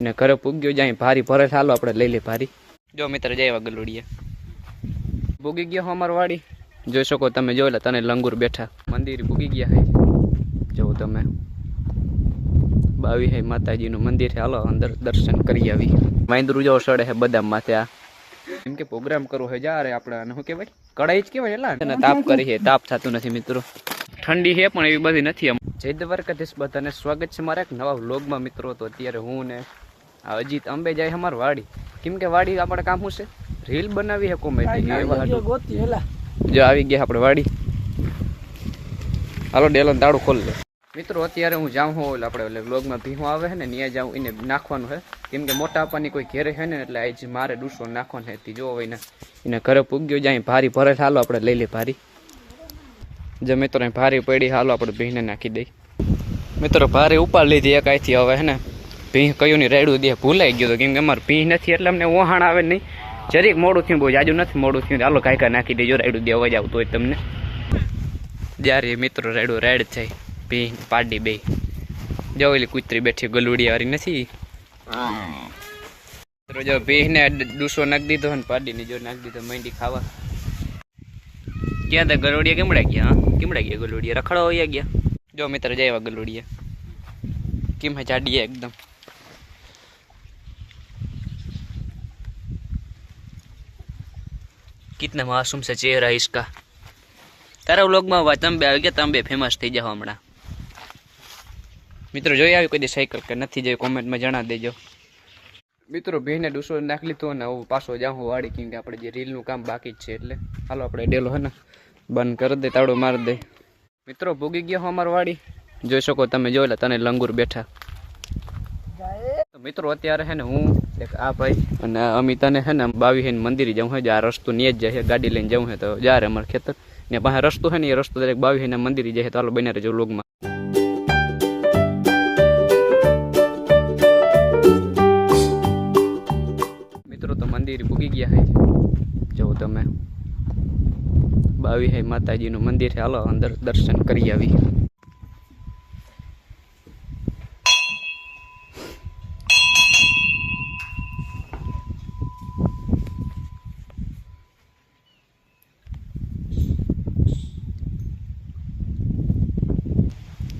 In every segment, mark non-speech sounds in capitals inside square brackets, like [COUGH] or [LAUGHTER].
ને ઘરે પૂગ્યો જાય ભારી ભરે ચાલો આપણે લઈ લે ભારી. જો મિત્ર જય એવા ગલુડીએ પૂગી ગયો હો અમાર વાડી. જોઈ શકો તમે જોઈ લે તને લંગુર બેઠા. મંદિર ભૂગી ગયા હે. જો તમે. બાવી હે માતાજીનું મંદિર હાલો અંદર દર્શન કરી આવી. વાંદરું જો સડે હે બદામ માથે આ એમ કે પ્રોગ્રામ કરવો હોય જ્યારે આપણે શું કહેવાય? કડાઈ જ કહેવાય ને તાપ કરી છે [LAUGHS] તાપ થતું નથી મિત્રો. ઠંડી છે પણ એવી બધી નથી જય દ્વારકાધીશ બધાને સ્વાગત છે મારા એક નવા વ્લોગમાં મિત્રો. તો અત્યારે હું ને અજીત અંબે જાય અમાર વાડી. કેમ કે વાડી આપણે કામ શું છે? રીલ બનાવી હે કોમેડી ગોતી હેલા. જો આવી ગયા આપણે વાડી. હાલો ડેલો દાડું ખોલ લે. મિત્રો અત્યારે હું જાઉં હું એટલે આપણે એટલે વ્લોગમાં ભીહું આવે છે ને ત્યાં જાઉં એને નાખવાનું છે. કેમ કે મોટા આપવાની કોઈ ઘેરે છે ને એટલે આજે મારે ડૂસો નાખવાનો છે તી જો એને. એને ઘરે પૂગ્યો જાય ભારી ભરે હાલો આપણે લઈ લે ભારી. જે મિત્રો ભારી પડી હાલો આપણે ભીને નાખી દઈ. મિત્રો ભારે ઉપાડ લીધી એક અહીંથી હવે હે ને? ભીહ કયું ની રેડું દે ભૂલાઈ ગયો તો કેમ કે અમારે ભીહ નથી, એટલે અમને વહાણ આવે નહીં. જરીક મોડું થયું બહુ જાજુ નથી મોડું થયું ચાલો કાંઈ કાંઈ નાખી દેજો, રેડું દે અવાજ આવતો હોય તમને. જ્યારે મિત્રો રેડું રેડ થાય ભીહ પાડી બે. જો કૂતરી બેઠી ગલુડી વાળી નથી? મિત્રો જો ભીહ ને ડૂસો નાખી દીધો ને પાડીને જો નાખી દીધો, મંડી ખાવા. ક્યાં તા ગલુડિયા કેમડા ગયા, હા? કેમડા ગયા ગલુડિયા? રખડો વયા ગયા? જો મિત્ર જાય ગલુડિયા. કેમ હે જાડીએ એકદમ? कितना मासूम છે ચહેરા है इसका તારા વ્લોગમાં વાત તમે બે આવી ગયા તમે બે ફેમસ થઈ જાઓ હમણાં. મિત્રો, જોઈ આવી કોઈ સાયકલ કે નથી, જોઈ કોમેન્ટમાં જણા દેજો. મિત્રો, ભીને ડુસો નાખ લીધો ને હું પાછો જાઉં વાળી કેમ કે આપણે જે રીલનું કામ બાકી જ છે, એટલે હાલો આપણે ડેલો હે ને, બંધ કરી દે, તાળો મારી દે. મિત્રો, ભૂગી ગયો અમાર વાડી. જોઈ શકો તમે, જોઈ લે, તને લંગુર બેઠા. મિત્રો, અત્યારે હે ને હું એક આ ભાઈ. અને અમિતાને છે ને બાવી હે મંદિરે જવું હોય આ રસ્તો ને જ જાય ગાડી લઈને જવું હે, તો જ્યારે અમારે ખેતર. ને પાસે રસ્તો છે ને એ રસ્તો દરેક બાવી હે મંદિરે જાય તો હાલો બને રહેજો લોગમાં મિત્રો તો મંદિર ભૂગી ગયા હે. જવું તમે. બાવી હે માતાજીનું મંદિર હાલો અંદર દર્શન કરી આવી.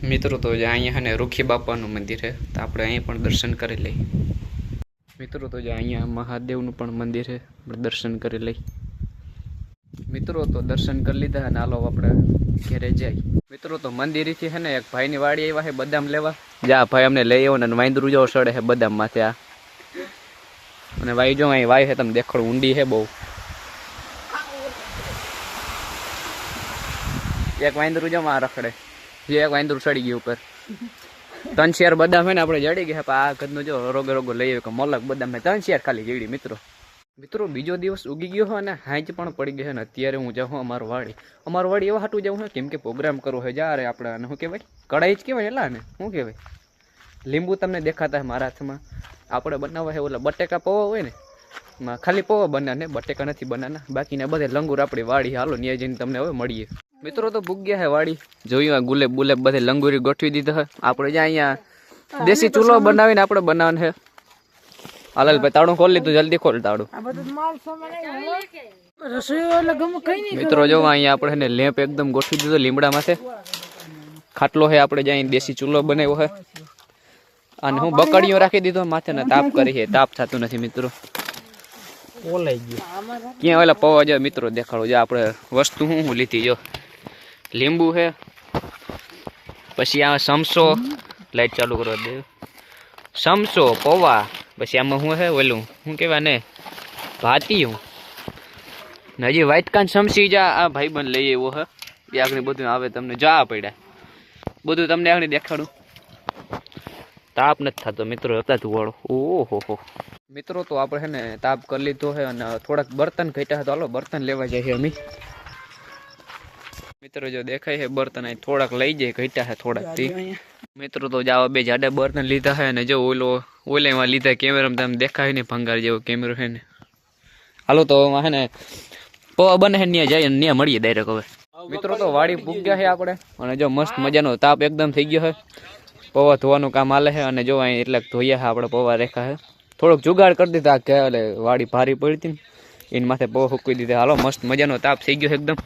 મિત્રો, તો જે અહીંયા છે ને રૂખી બાપાનું મંદિર છે, તો આપણે અહીંયા પણ દર્શન કરી લઈ મિત્રો, તો જે અહીંયા મહાદેવનું પણ મંદિર છે, આપણે દર્શન કરી લઈ મિત્રો, તો દર્શન કરી લીધા અને હાલો આપણે ઘેરે જઈ મિત્રો, તો મંદિરેથી છે ને, એક ભાઈની વાડી આવ્યા છે, બદામ લેવા. જા ભાઈ અમને લઈ આવ્યો ને વાંદરું જો સડે છે બદામ માથે આ. અને વાઈ જો અહીં વાય છે તમે દેખડું, ઊંડી છે બહુ. એક વાંદરું જો માં રખડે. જે એક વાંદરું ચડી ગયું ઉપર. ત્રણ શેર બદામ છે ને આપણે જડી ગયા, પણ આ ઘરનું જો રોગે રોગો લઈ આવ્યો કે મલક બદામ મેં ત્રણ શેર ખાલી જેવડી મિત્રો. મિત્રો, બીજો દિવસ ઉગી ગયો અને હાંચ પણ પડી ગયો ને અત્યારે હું જાઉં અમારું વાડી. અમારું વાડી એવા હાટું જાઉં કેમ કે પ્રોગ્રામ કરવો હોય જ્યારે આપણે, અને શું કહેવાય? કઢાઈ જ કહેવાય, એલા ને, શું કહેવાય? લીંબુ તમને દેખાતા મારા હાથમાં. આપણે બનાવવા છે ઓલા બટેકા પૌવા હોય ને ખાલી પૌવા બનાને, બટેકા નથી બનાના. બાકીના બધે લંગુર આપણી વાડી હાલો, ન્યાય જઈને તમને હવે મળીએ. મિત્રો તો ભૂગ્યા હે વાડી. જોયું આ ગુલેબ ગુલેબ બધે લંગુરી ગોઠવી દીધા હે. આપણે જ્યાં અહીંયા દેશી ચૂલો બનાવીને આપણે બનાવવાનું છે હાલ ભાઈ તાળું ખોલ લીધું જલ્દી ખોલ તાળું. મિત્રો જો અહીંયા આપણે ને લેમ્પ એકદમ ગોઠવી દીધો લીમડા માથે. ખાટલો છે આપણે જ્યાં દેશી ચૂલો બનાવ્યો છે અને હું બકડીઓ રાખી દીધો માથે ને તાપ કરી છે. તાપ થતું નથી મિત્રો. ક્યાં ઓલા પવા જો મિત્રો દેખાડો. જો આપણે વસ્તુ હું હું લીધી જો. લીંબુ છે પછી આ સમસો, લાઈટ ચાલુ કરવા દે. સમસો, પૌવા, પછી આમાં શું છે ઓલું શું કહેવાય ને ભાતીયું ને હજી વ્હાઈટ કાન સમસી જા, આ ભાઈબંધ લઈ એવો હે. એ આગળ બધું આવે તમને જા પડ્યા. બધું તમને આગળ દેખાડું. તાપ નથી થતો મિત્રો હતા ધુવાળો ઓહો હો મિત્રો, તો આપણે છે ને તાપ કરી લીધો છે અને થોડાક બર્તન ઘટ્યા હતા હાલો, બર્તન લેવા જઈએ અમે. મિત્રો જો દેખાય છે બર્તન અહીં થોડાક લઈ જાય ઘટ્યા છે થોડાકથી મિત્રો તો જાવ બે જાડા બર્તન લીધા છે અને જો ઓલો ઓલેમાં લીધા કેમેરામાં તમે દેખાય ને ભંગાર જેવો કેમેરો છે ને. હાલો તો એમાં છે ને પવા બને છે ત્યાં જાય ત્યાં મળીએ ડાયરેક્ટ હવે. મિત્રો તો વાડી પૂગ્યા છે આપણે અને જો મસ્ત મજાનો તાપ એકદમ થઈ ગયો છે. પૌવા ધોવાનું કામ હાલે છે અને જો અહીં એટલે ધોયા છે આપણે પૌવા રેખા છે. થોડોક જુગાડ કરી દીધા કે એટલે વાડી ભારી પડી હતી ને એની માથે પૌવા ફૂકવી દીધા. હાલો મસ્ત મજાનો તાપ થઈ ગયો છે એકદમ.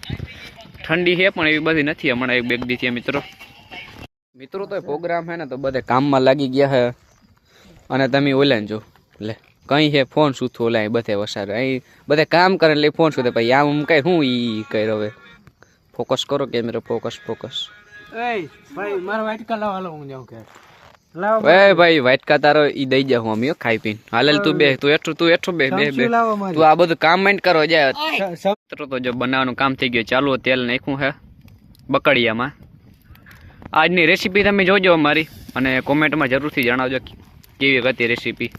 ઠંડી છે પણ એવી બધી નથી હમણાં એક બેગ દીધી મિત્રો. મિત્રો તો પ્રોગ્રામ છે ને તો બધે કામમાં લાગી ગયા છે. અને તમે ઓલાને જો લે કઈ છે ફોન શું થયું ઓલા બધે વસારે અહીં બધે કામ કરે એટલે ફોન શું ભાઈ આમ કઈ હું ઈ કઈ હવે? ફોકસ કરો કેમેરો ફોકસ ફોકસ એ ભાઈ મારો વાઇટ કલર વાળો હું જાઉં કે લાવ એ ભાઈ વાટકા તારો ઈ દઈ જાઉં હું હો, ખાઈ પીને. હાલેલ તું બે તું એઠું તું એઠું બે બે બે. તું આ બધું કામ માંડ કરો જાય મારી તો જો બનાવવાનું કામ થઈ ગયું ચાલુ તેલ નાખ્યું હે બકડિયામાં. આજની રેસીપી તમે જોજો અમારી અને કોમેન્ટમાં જરૂરથી જણાવજો કેવી હતી રેસીપી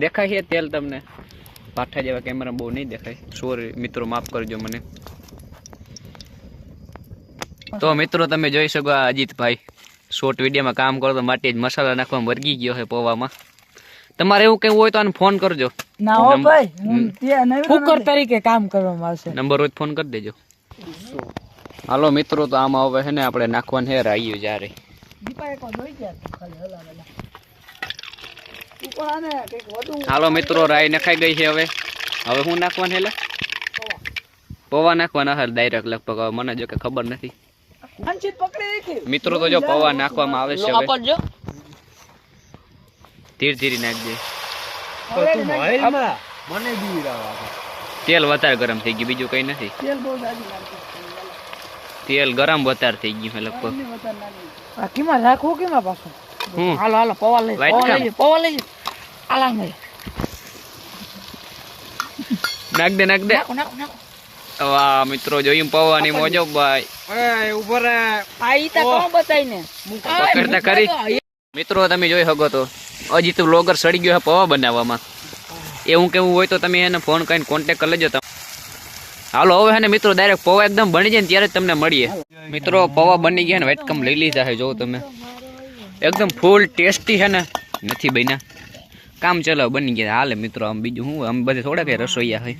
દેખાય છે તેલ તમને? પાઠા જેવા કેમેરા બહુ નહીં દેખાય. સોરી મિત્રો માફ કરજો મને. તો મિત્રો તમે જોઈ શકો અજીતભાઈ. શોર્ટ વિડીયોમાં કામ કરો તો માટે જ મસાલા નાખવામાં વર્ગી ગયો છે પૌવામાં. તમારે એવું કઈ હોય તો આને ફોન કરજો. ના હો નંબર- ભાઈ ત્યાં નવી કુકર તરીકે કામ કરવામાં આવશે. નંબર હોય ફોન કરી દેજો. હાલો મિત્રો તો આમાં હવે છે ને આપણે નાખવાનું છે રાયું જ્યારે હાલો મિત્રો રાઈ નખાઈ ગઈ છે હવે. હવે હું નાખવાનું હેલા પૌવા. નાખવાના હાલ ડાયરેક્ટ લગભગ. હવે મને જો કે ખબર નથી. મિત્રો તો જો પૌવા નાખવામાં આવે છે હવે. ધીરે ધીરે નાખજે તો તું મોબાઈલમાં મને બીવડાવા તેલ વધારે ગરમ થઈ ગયું બીજું કઈ નથી. તેલ ગરમ વધારે થઈ ગયું લગભગ. કેમાં રાખવું કેમાં પાછું? હાલો હાલો પૌવા લઈ પવા લઈ પવા લઈ. આલા નાખ દે નાખ દે. નાખો નાખો નાખો. વાહ મિત્રો જોયું પૌવાની મોજો ભાઈ. એ ઉપર આ ઈ તા કોણ બતાઈને પકડતા કરી. મિત્રો તમે જોઈ શકો તો હજી તો બ્લોગર સડી ગયો છે બનાવવામાં. એવું કેવું હોય તો તમે એને ફોન કરીને કોન્ટેક કરી લેજો તમે. હાલો હવે હે ને મિત્રો ડાયરેક્ટ પૌવા એકદમ બની જાય ને ત્યારે તમને મળીએ. મિત્રો પૌવા બની ગયા ને વેટકમ લઈ લીધા છે જો તમે. એકદમ ફૂલ ટેસ્ટી છે ને નથી બન્યા. કામ ચલાવ બની ગયા. હાલે મિત્રો આમ બીજું હું આમ બધે થોડા કઈ રસોઈયા હોય.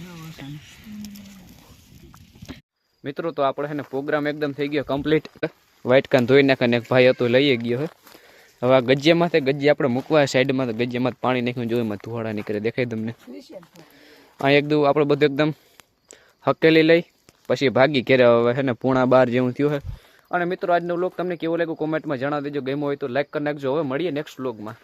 મિત્રો, તો આપણે છે ને પ્રોગ્રામ એકદમ થઈ ગયો કમ્પ્લીટ વાઇટકાન કાન ધોઈ નાખે એક ભાઈ હતો, લઈ ગયો હે. હવે આ ગજ્જામાં તે ગજ્જી આપણે મૂકવા સાઈડમાં તો ગજ્જામાં પાણી નાખ્યું જોયું એમાં ધુવાડા નીકળે, દેખાય તમને? આ એકદમ આપણે બધું એકદમ હકેલી લઈ, પછી ભાગી ઘેરે હવે છે ને પૂણા બાર જેવું થયું હોય અને મિત્રો, આજનો વ્લોગ તમને કેવો લાગ્યો? કોમેન્ટમાં જણાવી દેજો ગમ્યો હોય તો લાઈક કરી નાખજો. હવે મળીએ નેક્સ્ટ વ્લોગમાં